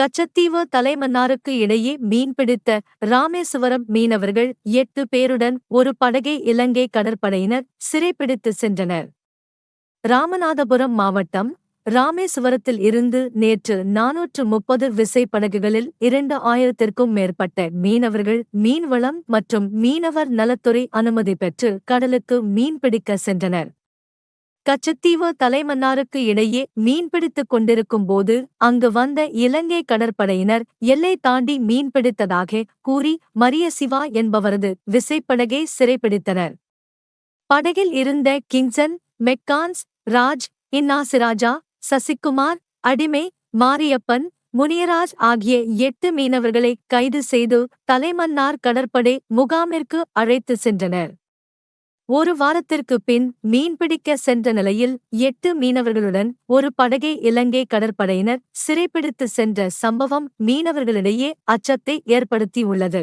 கச்சத்தீவு தலைமன்னாருக்கு இடையே மீன்பிடித்த ராமேசுவரம் மீனவர்கள் எட்டு பேருடன் ஒரு படகை இலங்கை கடற்படையினர் சிறைப்பிடித்து சென்றனர். ராமநாதபுரம் மாவட்டம் ராமேசுவரத்தில் இருந்து நேற்று நாநூற்று முப்பது விசைப்படகுகளில் இரண்டு ஆயிரத்திற்கும் மேற்பட்ட மீனவர்கள் மீன்வளம் மற்றும் மீனவர் நலத்துறை அனுமதி பெற்று கடலுக்கு மீன்பிடிக்க சென்றனர். கச்சத்தீவு தலைமன்னாருக்கு இடையே மீன்பிடித்துக் கொண்டிருக்கும் போது அங்கு வந்த இலங்கை கடற்படையினர் எல்லை தாண்டி மீன்பிடித்ததாக கூறி மரிய சிவா என்பவரது விசைப்படகை சிறைப்பிடித்தனர். படகில் இருந்த கிங்சன் மெக்கான்ஸ் ராஜ் இன்னாசிராஜா சசிகுமார் அடிமை மாரியப்பன் முனியராஜ் ஆகிய எட்டு மீனவர்களை கைது செய்து தலைமன்னார் கடற்படை முகாமிற்கு அழைத்து சென்றனர். ஒரு வாரத்திற்கு பின் மீன்பிடிக்க சென்ற நிலையில் எட்டு மீனவர்களுடன் ஒரு படகை இலங்கை கடற்படையினர் சிறைப்பிடித்து சென்ற சம்பவம் மீனவர்களிடையே அச்சத்தை ஏற்படுத்தியுள்ளது.